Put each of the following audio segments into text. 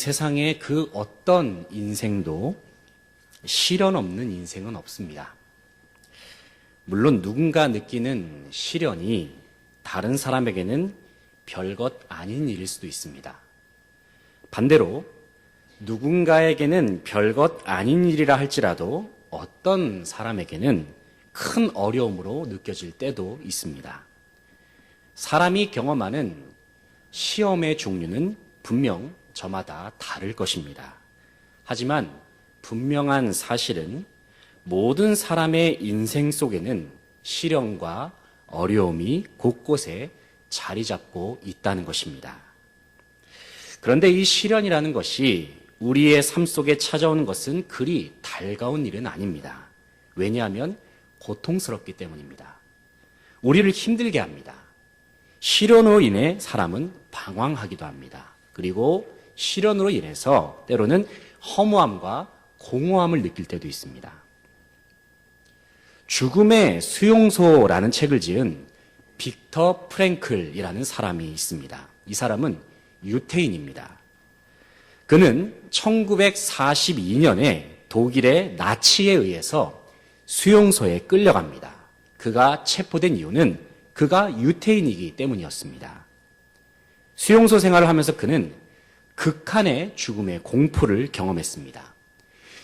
세상에 그 어떤 인생도 시련 없는 인생은 없습니다. 물론 누군가 느끼는 시련이 다른 사람에게는 별것 아닌 일일 수도 있습니다. 반대로 누군가에게는 별것 아닌 일이라 할지라도 어떤 사람에게는 큰 어려움으로 느껴질 때도 있습니다. 사람이 경험하는 시험의 종류는 분명 저마다 다를 것입니다. 하지만 분명한 사실은 모든 사람의 인생 속에는 시련과 어려움이 곳곳에 자리 잡고 있다는 것입니다. 그런데 이 시련이라는 것이 우리의 삶 속에 찾아오는 것은 그리 달가운 일은 아닙니다. 왜냐하면 고통스럽기 때문입니다. 우리를 힘들게 합니다. 시련으로 인해 사람은 방황하기도 합니다. 그리고 시련으로 인해서 때로는 허무함과 공허함을 느낄 때도 있습니다. 죽음의 수용소라는 책을 지은 빅터 프랭클이라는 사람이 있습니다. 이 사람은 유태인입니다. 그는 1942년에 독일의 나치에 의해서 수용소에 끌려갑니다. 그가 체포된 이유는 그가 유태인이기 때문이었습니다. 수용소 생활을 하면서 그는 극한의 죽음의 공포를 경험했습니다.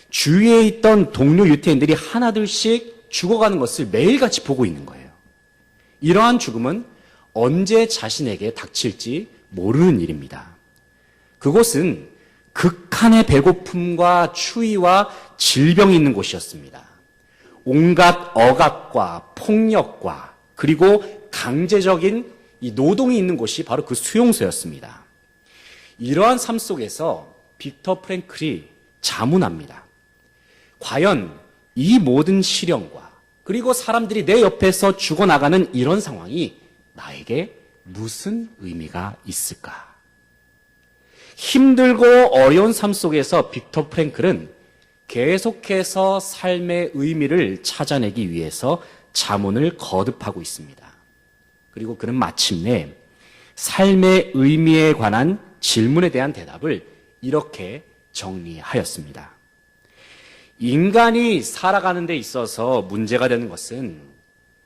주위에 있던 동료 유태인들이 하나둘씩 죽어가는 것을 매일같이 보고 있는 거예요. 이러한 죽음은 언제 자신에게 닥칠지 모르는 일입니다. 그곳은 극한의 배고픔과 추위와 질병이 있는 곳이었습니다. 온갖 억압과 폭력과 그리고 강제적인 이 노동이 있는 곳이 바로 그 수용소였습니다. 이러한 삶 속에서 빅터 프랭클이 자문합니다. 과연 이 모든 시련과 그리고 사람들이 내 옆에서 죽어나가는 이런 상황이 나에게 무슨 의미가 있을까? 힘들고 어려운 삶 속에서 빅터 프랭클은 계속해서 삶의 의미를 찾아내기 위해서 자문을 거듭하고 있습니다. 그리고 그는 마침내 삶의 의미에 관한 질문에 대한 대답을 이렇게 정리하였습니다. 인간이 살아가는 데 있어서 문제가 되는 것은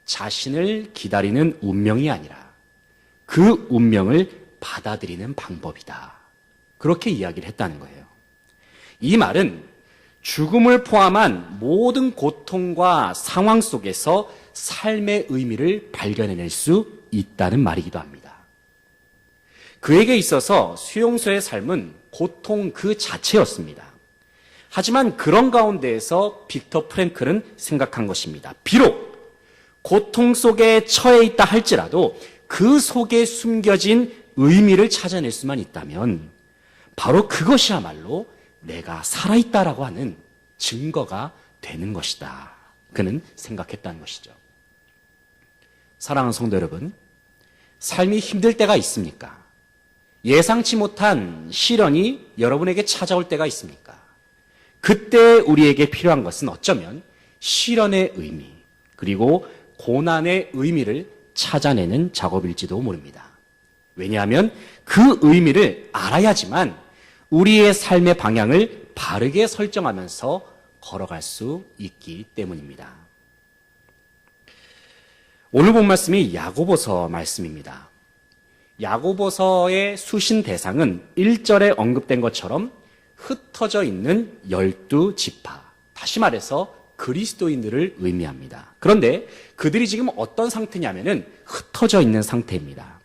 자신을 기다리는 운명이 아니라 그 운명을 받아들이는 방법이다. 그렇게 이야기를 했다는 거예요. 이 말은 죽음을 포함한 모든 고통과 상황 속에서 삶의 의미를 발견해낼 수 있다는 말이기도 합니다. 그에게 있어서 수용소의 삶은 고통 그 자체였습니다. 하지만 그런 가운데에서 빅터 프랭클은 생각한 것입니다. 비록 고통 속에 처해 있다 할지라도 그 속에 숨겨진 의미를 찾아낼 수만 있다면 바로 그것이야말로 내가 살아있다라고 하는 증거가 되는 것이다. 그는 생각했다는 것이죠. 사랑하는 성도 여러분, 삶이 힘들 때가 있습니까? 예상치 못한 시련이 여러분에게 찾아올 때가 있습니까? 그때 우리에게 필요한 것은 어쩌면 시련의 의미, 그리고 고난의 의미를 찾아내는 작업일지도 모릅니다. 왜냐하면 그 의미를 알아야지만 우리의 삶의 방향을 바르게 설정하면서 걸어갈 수 있기 때문입니다. 오늘 본 말씀이 야고보서 말씀입니다. 야고보서의 수신 대상은 1절에 언급된 것처럼 흩어져 있는 열두 지파. 다시 말해서 그리스도인들을 의미합니다. 그런데 그들이 지금 어떤 상태냐면은 흩어져 있는 상태입니다.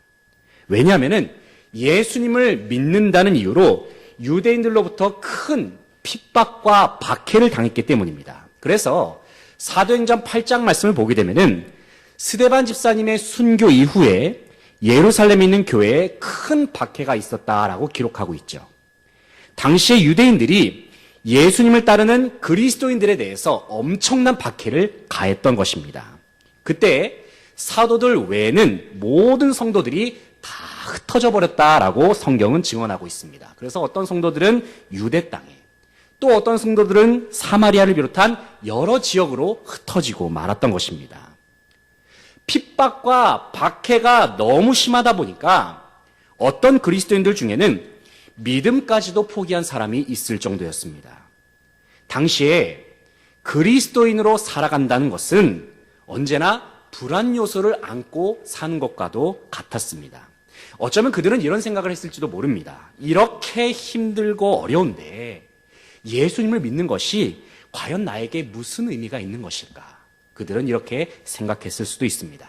왜냐하면은 예수님을 믿는다는 이유로 유대인들로부터 큰 핍박과 박해를 당했기 때문입니다. 그래서 사도행전 8장 말씀을 보게 되면은 스데반 집사님의 순교 이후에 예루살렘에 있는 교회에 큰 박해가 있었다라고 기록하고 있죠. 당시에 유대인들이 예수님을 따르는 그리스도인들에 대해서 엄청난 박해를 가했던 것입니다. 그때 사도들 외에는 모든 성도들이 다 흩어져 버렸다라고 성경은 증언하고 있습니다. 그래서 어떤 성도들은 유대 땅에 또 어떤 성도들은 사마리아를 비롯한 여러 지역으로 흩어지고 말았던 것입니다. 핍박과 박해가 너무 심하다 보니까 어떤 그리스도인들 중에는 믿음까지도 포기한 사람이 있을 정도였습니다. 당시에 그리스도인으로 살아간다는 것은 언제나 불안 요소를 안고 사는 것과도 같았습니다. 어쩌면 그들은 이런 생각을 했을지도 모릅니다. 이렇게 힘들고 어려운데 예수님을 믿는 것이 과연 나에게 무슨 의미가 있는 것일까? 그들은 이렇게 생각했을 수도 있습니다.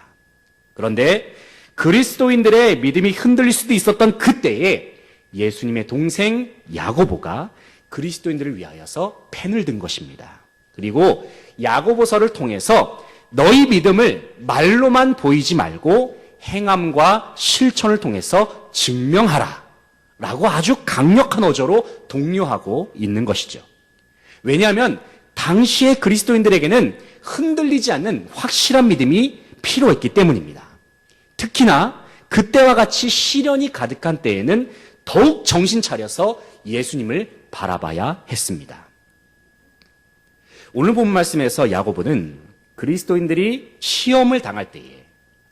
그런데 그리스도인들의 믿음이 흔들릴 수도 있었던 그때에 예수님의 동생 야고보가 그리스도인들을 위하여서 펜을 든 것입니다. 그리고 야고보서를 통해서 너희 믿음을 말로만 보이지 말고 행함과 실천을 통해서 증명하라. 라고 아주 강력한 어조로 독려하고 있는 것이죠. 왜냐하면 당시의 그리스도인들에게는 흔들리지 않는 확실한 믿음이 필요했기 때문입니다. 특히나 그때와 같이 시련이 가득한 때에는 더욱 정신 차려서 예수님을 바라봐야 했습니다. 오늘 본 말씀에서 야고보는 그리스도인들이 시험을 당할 때에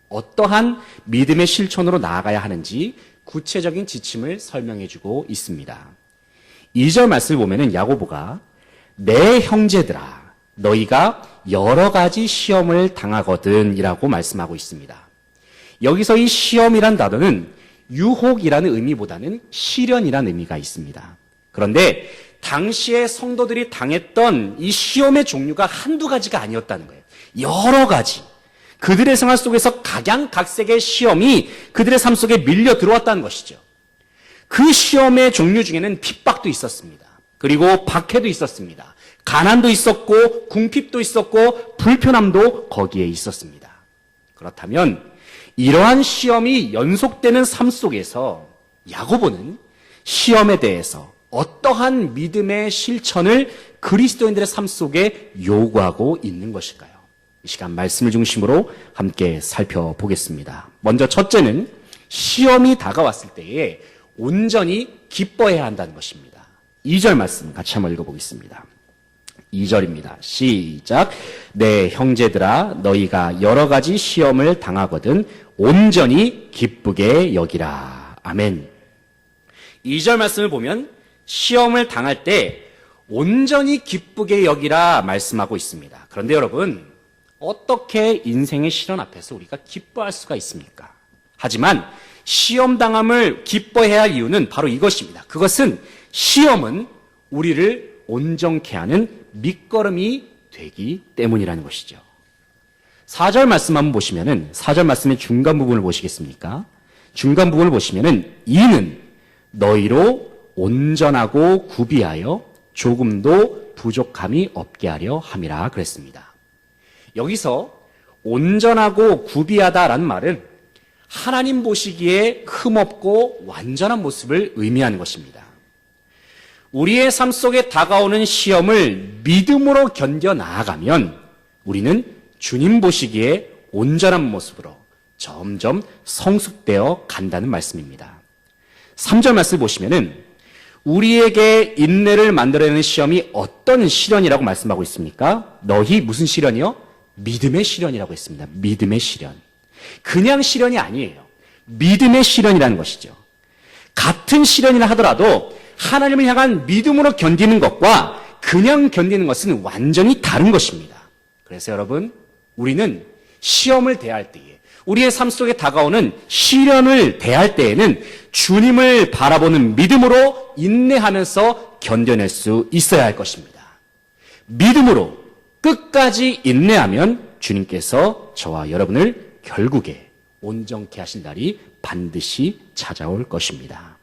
어떠한 믿음의 실천으로 나아가야 하는지 구체적인 지침을 설명해 주고 있습니다. 2절 말씀을 보면은 야고보가 내 형제들아 너희가 여러 가지 시험을 당하거든이라고 말씀하고 있습니다. 여기서 이 시험이란 단어는 유혹이라는 의미보다는 시련이라는 의미가 있습니다. 그런데 당시에 성도들이 당했던 이 시험의 종류가 한두 가지가 아니었다는 거예요. 여러 가지. 그들의 생활 속에서 각양각색의 시험이 그들의 삶 속에 밀려 들어왔다는 것이죠. 그 시험의 종류 중에는 핍박도 있었습니다. 그리고 박해도 있었습니다. 가난도 있었고 궁핍도 있었고 불편함도 거기에 있었습니다. 그렇다면 이러한 시험이 연속되는 삶 속에서 야고보는 시험에 대해서 어떠한 믿음의 실천을 그리스도인들의 삶 속에 요구하고 있는 것일까요? 이 시간 말씀을 중심으로 함께 살펴보겠습니다. 먼저 첫째는 시험이 다가왔을 때에 온전히 기뻐해야 한다는 것입니다. 2절 말씀 같이 한번 읽어보겠습니다. 2절입니다. 시작. 내 형제들아, 너희가 여러 가지 시험을 당하거든 온전히 기쁘게 여기라. 아멘. 2절 말씀을 보면 시험을 당할 때 온전히 기쁘게 여기라 말씀하고 있습니다. 그런데 여러분, 어떻게 인생의 시련 앞에서 우리가 기뻐할 수가 있습니까? 하지만 시험 당함을 기뻐해야 할 이유는 바로 이것입니다. 그것은 시험은 우리를 온전케 하는 밑거름이 되기 때문이라는 것이죠. 4절 말씀 한번 보시면은 4절 말씀의 중간 부분을 보시겠습니까? 중간 부분을 보시면은 이는 너희로 온전하고 구비하여 조금도 부족함이 없게 하려 함이라 그랬습니다. 여기서 온전하고 구비하다라는 말은 하나님 보시기에 흠없고 완전한 모습을 의미하는 것입니다. 우리의 삶 속에 다가오는 시험을 믿음으로 견뎌 나아가면 우리는 주님 보시기에 온전한 모습으로 점점 성숙되어 간다는 말씀입니다. 3절 말씀 보시면은 우리에게 인내를 만들어내는 시험이 어떤 시련이라고 말씀하고 있습니까? 너희 무슨 시련이요? 믿음의 시련이라고 했습니다. 믿음의 시련. 그냥 시련이 아니에요. 믿음의 시련이라는 것이죠. 같은 시련이라 하더라도 하나님을 향한 믿음으로 견디는 것과 그냥 견디는 것은 완전히 다른 것입니다. 그래서 여러분, 우리는 시험을 대할 때에 우리의 삶 속에 다가오는 시련을 대할 때에는 주님을 바라보는 믿음으로 인내하면서 견뎌낼 수 있어야 할 것입니다. 믿음으로 끝까지 인내하면 주님께서 저와 여러분을 결국에 온전케 하실 날이 반드시 찾아올 것입니다.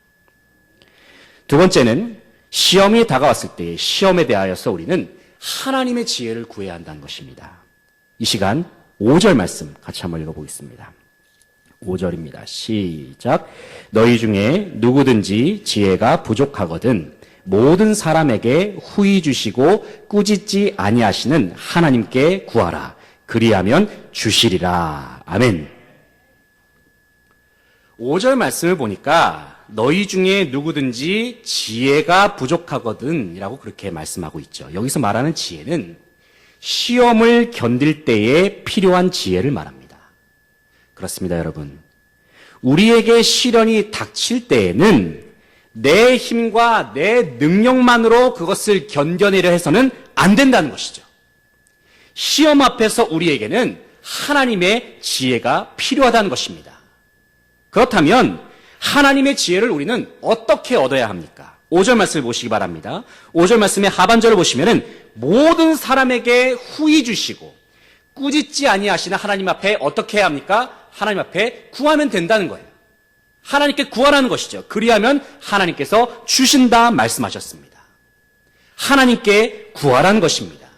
두 번째는 시험이 다가왔을 때 시험에 대하여서 우리는 하나님의 지혜를 구해야 한다는 것입니다. 이 시간 5절 말씀 같이 한번 읽어보겠습니다. 5절입니다. 시작. 너희 중에 누구든지 지혜가 부족하거든 모든 사람에게 후히 주시고 꾸짖지 아니하시는 하나님께 구하라. 그리하면 주시리라. 아멘. 5절 말씀을 보니까 너희 중에 누구든지 지혜가 부족하거든 이라고 그렇게 말씀하고 있죠. 여기서 말하는 지혜는 시험을 견딜 때에 필요한 지혜를 말합니다. 그렇습니다, 여러분. 우리에게 시련이 닥칠 때에는 내 힘과 내 능력만으로 그것을 견뎌내려 해서는 안 된다는 것이죠. 시험 앞에서 우리에게는 하나님의 지혜가 필요하다는 것입니다. 그렇다면 하나님의 지혜를 우리는 어떻게 얻어야 합니까? 5절 말씀을 보시기 바랍니다. 5절 말씀의 하반절을 보시면은 모든 사람에게 후히 주시고 꾸짖지 아니하시는 하나님 앞에 어떻게 해야 합니까? 하나님 앞에 구하면 된다는 거예요. 하나님께 구하라는 것이죠. 그리하면 하나님께서 주신다 말씀하셨습니다. 하나님께 구하라는 것입니다.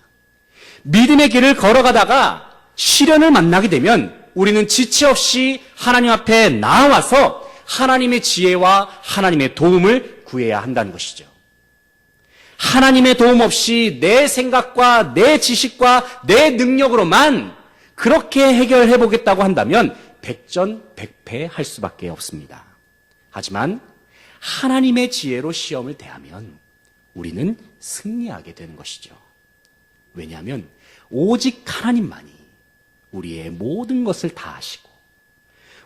믿음의 길을 걸어가다가 시련을 만나게 되면 우리는 지체 없이 하나님 앞에 나와서 하나님의 지혜와 하나님의 도움을 구해야 한다는 것이죠. 하나님의 도움 없이 내 생각과 내 지식과 내 능력으로만 그렇게 해결해 보겠다고 한다면 백전백패 할 수밖에 없습니다. 하지만 하나님의 지혜로 시험을 대하면 우리는 승리하게 되는 것이죠. 왜냐하면 오직 하나님만이 우리의 모든 것을 다 아시고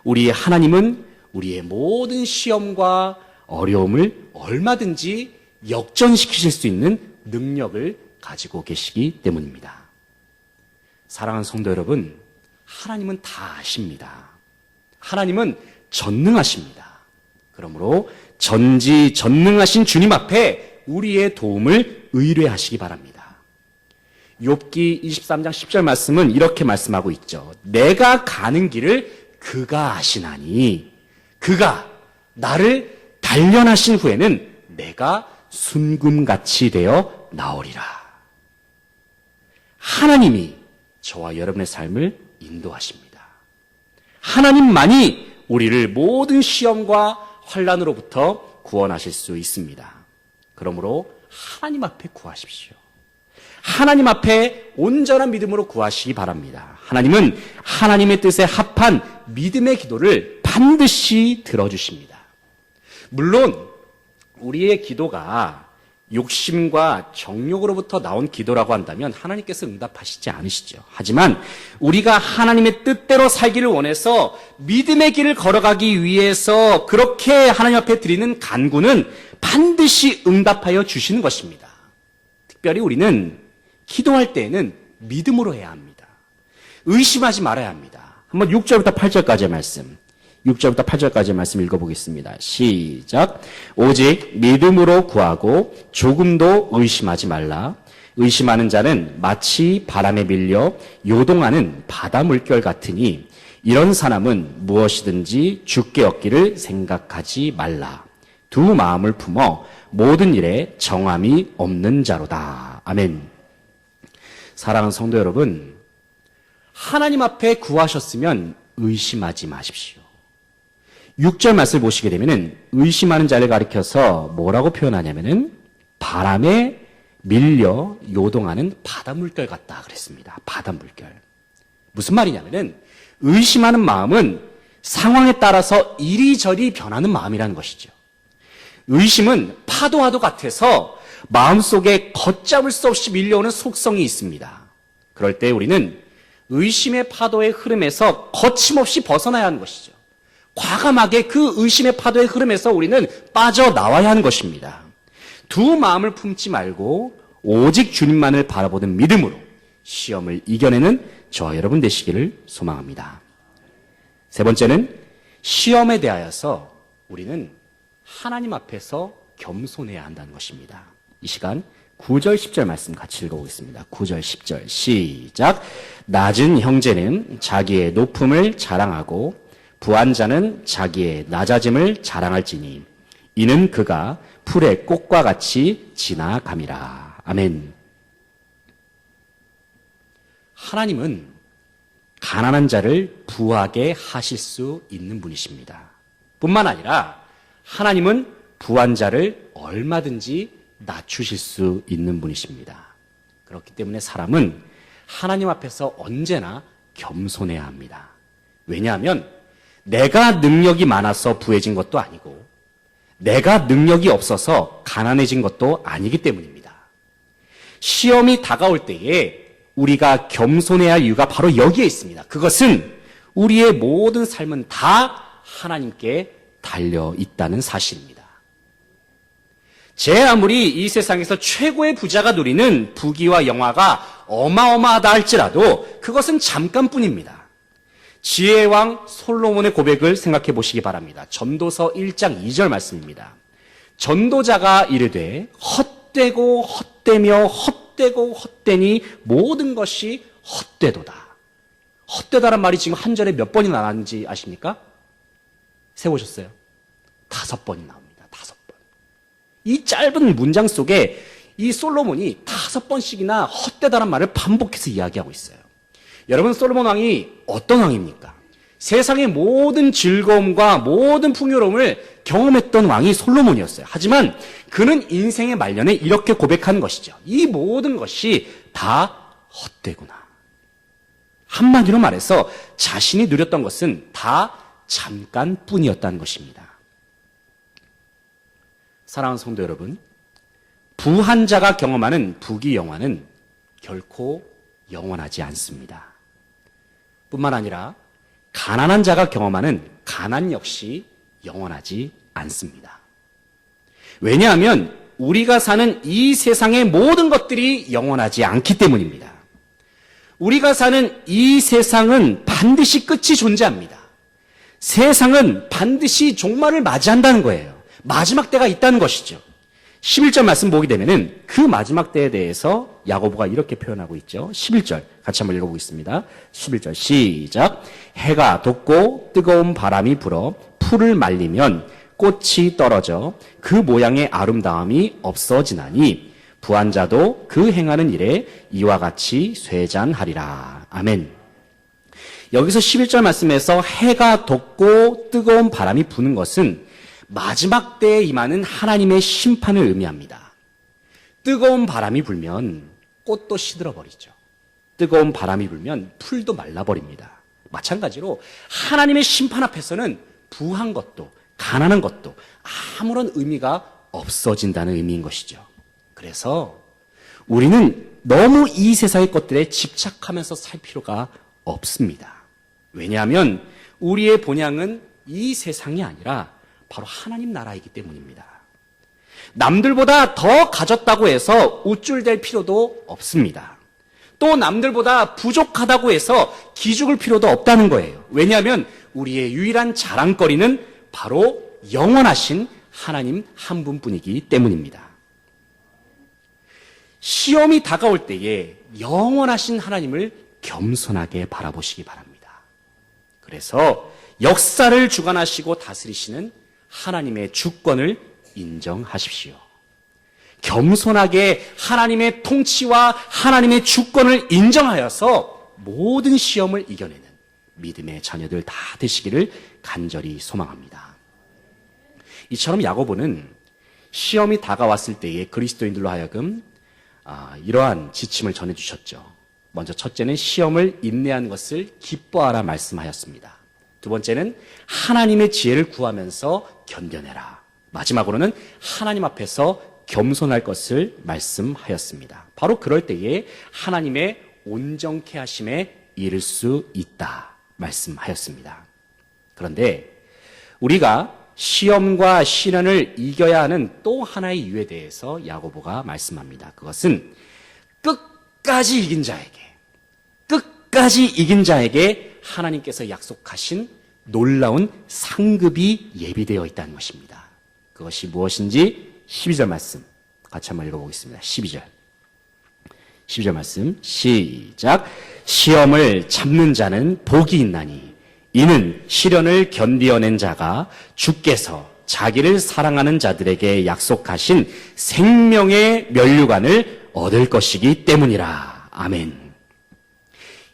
우리의 하나님은 우리의 모든 시험과 어려움을 얼마든지 역전시키실 수 있는 능력을 가지고 계시기 때문입니다. 사랑하는 성도 여러분, 하나님은 다 아십니다. 하나님은 전능하십니다. 그러므로 전지 전능하신 주님 앞에 우리의 도움을 의뢰하시기 바랍니다. 욥기 23장 10절 말씀은 이렇게 말씀하고 있죠. 내가 가는 길을 그가 아시나니 그가 나를 단련하신 후에는 내가 순금같이 되어 나오리라. 하나님이 저와 여러분의 삶을 인도하십니다. 하나님만이 우리를 모든 시험과 환란으로부터 구원하실 수 있습니다. 그러므로 하나님 앞에 구하십시오. 하나님 앞에 온전한 믿음으로 구하시기 바랍니다. 하나님은 하나님의 뜻에 합한 믿음의 기도를 반드시 들어주십니다. 물론 우리의 기도가 욕심과 정욕으로부터 나온 기도라고 한다면 하나님께서 응답하시지 않으시죠. 하지만 우리가 하나님의 뜻대로 살기를 원해서 믿음의 길을 걸어가기 위해서 그렇게 하나님 앞에 드리는 간구는 반드시 응답하여 주시는 것입니다. 특별히 우리는 기도할 때에는 믿음으로 해야 합니다. 의심하지 말아야 합니다. 한번 6절부터 8절까지의 말씀. 6절부터 8절까지의 말씀 읽어보겠습니다. 시작. 오직 믿음으로 구하고 조금도 의심하지 말라. 의심하는 자는 마치 바람에 밀려 요동하는 바다 물결 같으니 이런 사람은 무엇이든지 죽게 얻기를 생각하지 말라. 두 마음을 품어 모든 일에 정함이 없는 자로다. 아멘. 사랑하는 성도 여러분, 하나님 앞에 구하셨으면 의심하지 마십시오. 6절 말씀을 보시게 되면은 의심하는 자를 가리켜서 뭐라고 표현하냐면은 바람에 밀려 요동하는 바다 물결 같다 그랬습니다. 바다 물결. 무슨 말이냐면은 의심하는 마음은 상황에 따라서 이리저리 변하는 마음이라는 것이죠. 의심은 파도와도 같아서 마음속에 걷잡을 수 없이 밀려오는 속성이 있습니다. 그럴 때 우리는 의심의 파도의 흐름에서 거침없이 벗어나야 하는 것이죠. 과감하게 그 의심의 파도의 흐름에서 우리는 빠져나와야 하는 것입니다. 두 마음을 품지 말고 오직 주님만을 바라보는 믿음으로 시험을 이겨내는 저와 여러분 되시기를 소망합니다. 세 번째는 시험에 대하여서 우리는 하나님 앞에서 겸손해야 한다는 것입니다. 이 시간 9절 10절 말씀 같이 읽어보겠습니다. 9절 10절 시작 낮은 형제는 자기의 높음을 자랑하고 부한 자는 자기의 낮아짐을 자랑할지니 이는 그가 풀의 꽃과 같이 지나감이라. 아멘. 하나님은 가난한 자를 부하게 하실 수 있는 분이십니다. 뿐만 아니라 하나님은 부한 자를 얼마든지 낮추실 수 있는 분이십니다. 그렇기 때문에 사람은 하나님 앞에서 언제나 겸손해야 합니다. 왜냐하면 내가 능력이 많아서 부해진 것도 아니고 내가 능력이 없어서 가난해진 것도 아니기 때문입니다. 시험이 다가올 때에 우리가 겸손해야 할 이유가 바로 여기에 있습니다. 그것은 우리의 모든 삶은 다 하나님께 달려 있다는 사실입니다. 제 아무리 이 세상에서 최고의 부자가 누리는 부귀와 영화가 어마어마하다 할지라도 그것은 잠깐뿐입니다. 지혜의 왕 솔로몬의 고백을 생각해 보시기 바랍니다. 전도서 1장 2절 말씀입니다. 전도자가 이르되 헛되고 헛되며 헛되고 헛되니 모든 것이 헛되도다. 헛되다란 말이 지금 한 절에 몇 번이나 나왔는지 아십니까? 세보셨어요? 다섯 번이 나옵니다. 다섯 번. 이 짧은 문장 속에 이 솔로몬이 다섯 번씩이나 헛되다란 말을 반복해서 이야기하고 있어요. 여러분, 솔로몬 왕이 어떤 왕입니까? 세상의 모든 즐거움과 모든 풍요로움을 경험했던 왕이 솔로몬이었어요. 하지만 그는 인생의 말년에 이렇게 고백하는 것이죠. 이 모든 것이 다 헛되구나. 한마디로 말해서 자신이 누렸던 것은 다 잠깐 뿐이었다는 것입니다. 사랑하는 성도 여러분, 부한 자가 경험하는 부귀 영화는 결코 영원하지 않습니다. 뿐만 아니라 가난한 자가 경험하는 가난 역시 영원하지 않습니다. 왜냐하면 우리가 사는 이 세상의 모든 것들이 영원하지 않기 때문입니다. 우리가 사는 이 세상은 반드시 끝이 존재합니다. 세상은 반드시 종말을 맞이한다는 거예요. 마지막 때가 있다는 것이죠. 11절 말씀 보게 되면은 그 마지막 때에 대해서 야고보가 이렇게 표현하고 있죠. 11절 같이 한번 읽어보겠습니다. 11절 시작. 해가 돋고 뜨거운 바람이 불어 풀을 말리면 꽃이 떨어져 그 모양의 아름다움이 없어지나니 부한 자도 그 행하는 일에 이와 같이 쇠잔하리라. 아멘. 여기서 11절 말씀에서 해가 돋고 뜨거운 바람이 부는 것은 마지막 때에 임하는 하나님의 심판을 의미합니다. 뜨거운 바람이 불면 꽃도 시들어 버리죠. 뜨거운 바람이 불면 풀도 말라버립니다. 마찬가지로 하나님의 심판 앞에서는 부한 것도 가난한 것도 아무런 의미가 없어진다는 의미인 것이죠. 그래서 우리는 너무 이 세상의 것들에 집착하면서 살 필요가 없습니다. 왜냐하면 우리의 본향은 이 세상이 아니라 바로 하나님 나라이기 때문입니다. 남들보다 더 가졌다고 해서 우쭐댈 필요도 없습니다. 또 남들보다 부족하다고 해서 기죽을 필요도 없다는 거예요. 왜냐하면 우리의 유일한 자랑거리는 바로 영원하신 하나님 한 분뿐이기 때문입니다. 시험이 다가올 때에 영원하신 하나님을 겸손하게 바라보시기 바랍니다. 그래서 역사를 주관하시고 다스리시는 하나님의 주권을 인정하십시오. 겸손하게 하나님의 통치와 하나님의 주권을 인정하여서 모든 시험을 이겨내는 믿음의 자녀들 다 되시기를 간절히 소망합니다. 이처럼 야고보는 시험이 다가왔을 때에 그리스도인들로 하여금 아, 이러한 지침을 전해주셨죠. 먼저 첫째는 시험을 인내하는 것을 기뻐하라 말씀하였습니다. 두 번째는 하나님의 지혜를 구하면서 견뎌내라. 마지막으로는 하나님 앞에서 겸손할 것을 말씀하였습니다. 바로 그럴 때에 하나님의 온정케 하심에 이를 수 있다. 말씀하였습니다. 그런데 우리가 시험과 시련을 이겨야 하는 또 하나의 이유에 대해서 야고보가 말씀합니다. 그것은 끝까지 이긴 자에게, 끝까지 이긴 자에게 하나님께서 약속하신 놀라운 상급이 예비되어 있다는 것입니다. 그것이 무엇인지 12절 말씀 같이 한번 읽어보겠습니다. 12절. 12절 말씀 시작. 시험을 참는 자는 복이 있나니 이는 시련을 견디어낸 자가 주께서 자기를 사랑하는 자들에게 약속하신 생명의 면류관을 얻을 것이기 때문이라. 아멘.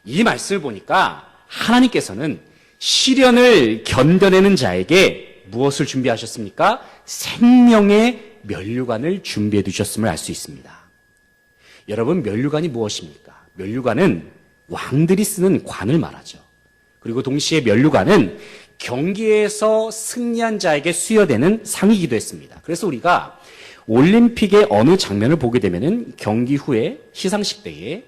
이 말씀을 보니까 하나님께서는 시련을 견뎌내는 자에게 무엇을 준비하셨습니까? 생명의 면류관을 준비해 두셨음을 알 수 있습니다. 여러분, 면류관이 무엇입니까? 면류관은 왕들이 쓰는 관을 말하죠. 그리고 동시에 면류관은 경기에서 승리한 자에게 수여되는 상이기도 했습니다. 그래서 우리가 올림픽의 어느 장면을 보게 되면은 경기 후에 시상식 때에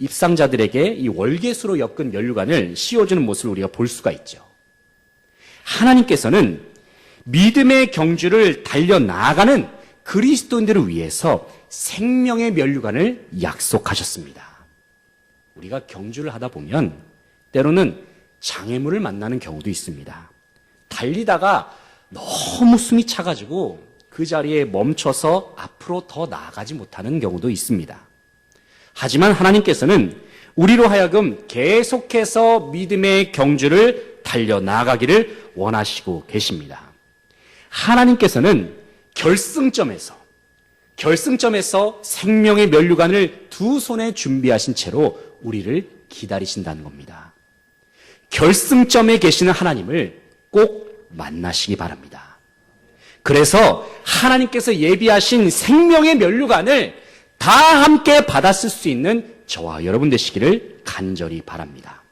입상자들에게 이 월계수로 엮은 면류관을 씌워주는 모습을 우리가 볼 수가 있죠. 하나님께서는 믿음의 경주를 달려 나아가는 그리스도인들을 위해서 생명의 면류관을 약속하셨습니다. 우리가 경주를 하다 보면 때로는 장애물을 만나는 경우도 있습니다. 달리다가 너무 숨이 차가지고 그 자리에 멈춰서 앞으로 더 나아가지 못하는 경우도 있습니다. 하지만 하나님께서는 우리로 하여금 계속해서 믿음의 경주를 달려 나아가기를 원하시고 계십니다. 하나님께서는 결승점에서 결승점에서 생명의 면류관을 두 손에 준비하신 채로 우리를 기다리신다는 겁니다. 결승점에 계시는 하나님을 꼭 만나시기 바랍니다. 그래서 하나님께서 예비하신 생명의 면류관을 다 함께 받았을 수 있는 저와 여러분 되시기를 간절히 바랍니다.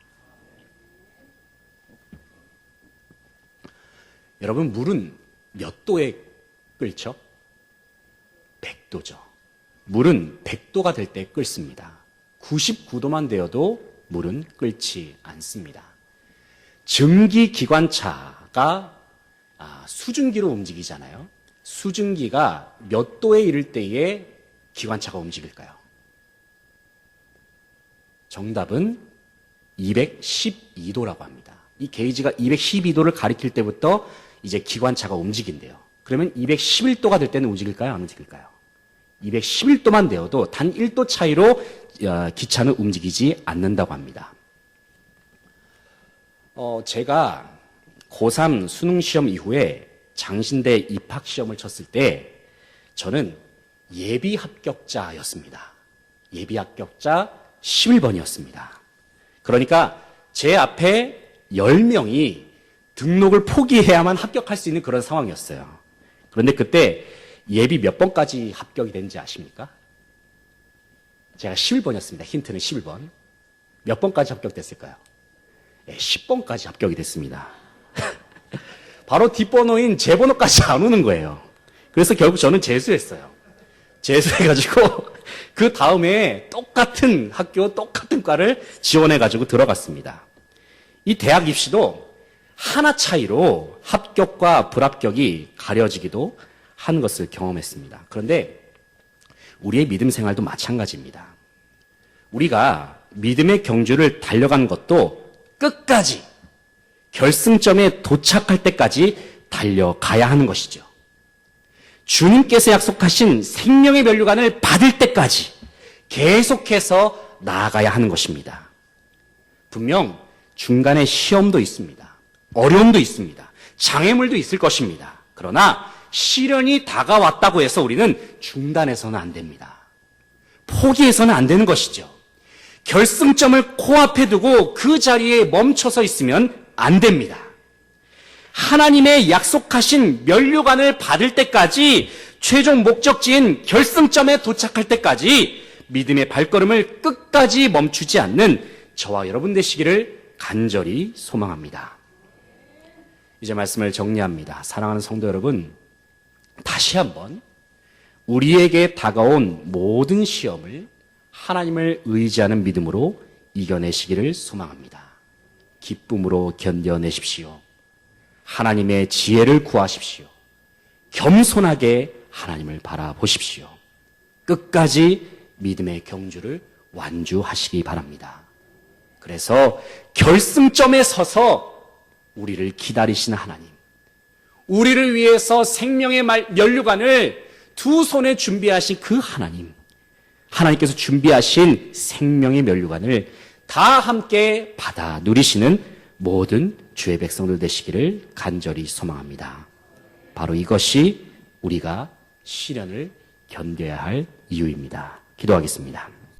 여러분, 물은 몇 도에 끓죠? 100도죠. 물은 100도가 될 때 끓습니다. 99도만 되어도 물은 끓지 않습니다. 증기 기관차가 아, 수증기로 움직이잖아요. 수증기가 몇 도에 이를 때에 기관차가 움직일까요? 정답은 212도라고 합니다. 이 게이지가 212도를 가리킬 때부터 이제 기관차가 움직인대요. 그러면 211도가 될 때는 움직일까요? 안 움직일까요? 211도만 되어도 단 1도 차이로 어, 기차는 움직이지 않는다고 합니다. 어, 제가 고3 수능 시험 이후에 장신대 입학 시험을 쳤을 때 저는 예비 합격자였습니다. 예비 합격자 11번이었습니다. 그러니까 제 앞에 10명이 등록을 포기해야만 합격할 수 있는 그런 상황이었어요. 그런데 그때 예비 몇 번까지 합격이 된지 아십니까? 제가 11번이었습니다. 힌트는 11번. 몇 번까지 합격됐을까요? 네, 10번까지 합격이 됐습니다. 바로 뒷번호인 제 번호까지 안 오는 거예요. 그래서 결국 저는 재수했어요. 재수해가지고 그 다음에 똑같은 학교, 똑같은 과를 지원해가지고 들어갔습니다. 이 대학 입시도 하나 차이로 합격과 불합격이 가려지기도 한 것을 경험했습니다. 그런데 우리의 믿음 생활도 마찬가지입니다. 우리가 믿음의 경주를 달려간 것도 끝까지 결승점에 도착할 때까지 달려가야 하는 것이죠. 주님께서 약속하신 생명의 면류관을 받을 때까지 계속해서 나아가야 하는 것입니다. 분명 중간에 시험도 있습니다. 어려움도 있습니다. 장애물도 있을 것입니다. 그러나 시련이 다가왔다고 해서 우리는 중단해서는 안 됩니다. 포기해서는 안 되는 것이죠. 결승점을 코앞에 두고 그 자리에 멈춰서 있으면 안 됩니다. 하나님의 약속하신 면류관을 받을 때까지 최종 목적지인 결승점에 도착할 때까지 믿음의 발걸음을 끝까지 멈추지 않는 저와 여러분 되시기를 간절히 소망합니다. 이제 말씀을 정리합니다. 사랑하는 성도 여러분, 다시 한번 우리에게 다가온 모든 시험을 하나님을 의지하는 믿음으로 이겨내시기를 소망합니다. 기쁨으로 견뎌내십시오. 하나님의 지혜를 구하십시오. 겸손하게 하나님을 바라보십시오. 끝까지 믿음의 경주를 완주하시기 바랍니다. 그래서 결승점에 서서 우리를 기다리시는 하나님, 우리를 위해서 생명의 말, 면류관을 두 손에 준비하신 그 하나님, 하나님께서 준비하신 생명의 면류관을 다 함께 받아 누리시는 모든 주의 백성들 되시기를 간절히 소망합니다. 바로 이것이 우리가 시련을 견뎌야 할 이유입니다. 기도하겠습니다.